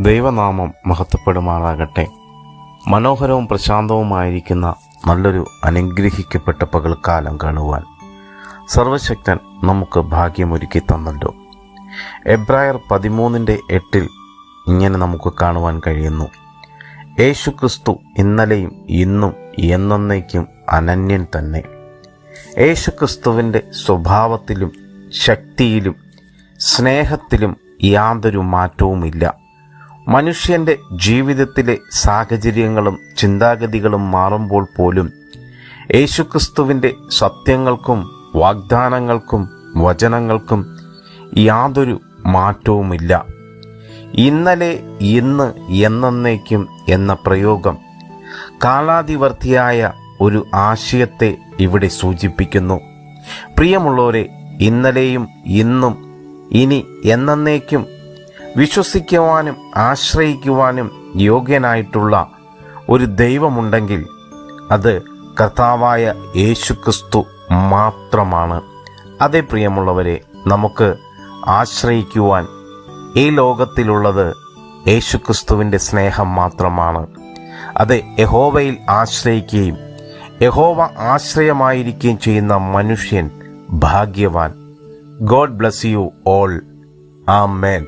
ദൈവനാമം മഹത്വപ്പെടുമാറാകട്ടെ. മനോഹരവും പ്രശാന്തവുമായിരിക്കുന്ന നല്ലൊരു അനുഗ്രഹിക്കപ്പെട്ട പകൽക്കാലം കാണുവാൻ സർവശക്തൻ നമുക്ക് ഭാഗ്യമൊരുക്കി തന്നല്ലോ. എബ്രായർ പതിമൂന്നിന്റെ എട്ടിൽ ഇങ്ങനെ നമുക്ക് കാണുവാൻ കഴിയുന്നു. യേശു ക്രിസ്തു ഇന്നലെയും ഇന്നും എന്നേക്കും അനന്യൻ തന്നെ. യേശു ക്രിസ്തുവിന്റെ സ്വഭാവത്തിലും ശക്തിയിലും സ്നേഹത്തിലും യാതൊരു മാറ്റവുമില്ല. മനുഷ്യന്റെ ജീവിതത്തിലെ സാഹചര്യങ്ങളും ചിന്താഗതികളും മാറുമ്പോൾ പോലും യേശുക്രിസ്തുവിന്റെ സത്യങ്ങൾക്കും വാഗ്ദാനങ്ങൾക്കും വചനങ്ങൾക്കും യാതൊരു മാറ്റവുമില്ല. ഇന്നലെ ഇന്ന് എന്നേക്കും എന്ന പ്രയോഗം കാലാതിവർത്തിയായ ഒരു ആശയത്തെ ഇവിടെ സൂചിപ്പിക്കുന്നു. പ്രിയമുള്ളവരെ ഇന്നലെയും ഇന്നും ഇനി എന്നേക്കും വിശ്വസിക്കുവാനും ആശ്രയിക്കുവാനും യോഗ്യനായിട്ടുള്ള ഒരു ദൈവമുണ്ടെങ്കിൽ അത് കർത്താവായ യേശുക്രിസ്തു മാത്രമാണ്. അതേ പ്രിയമുള്ളവരെ നമുക്ക് ആശ്രയിക്കുവാൻ ഈ ലോകത്തിലുള്ളത് യേശുക്രിസ്തുവിന്റെ സ്നേഹം മാത്രമാണ്. അത് യഹോവയിൽ ആശ്രയിക്കുകയും യഹോവ ആശ്രയമായിരിക്കുകയും ചെയ്യുന്ന മനുഷ്യൻ ഭാഗ്യവാൻ. God bless you all. Amen.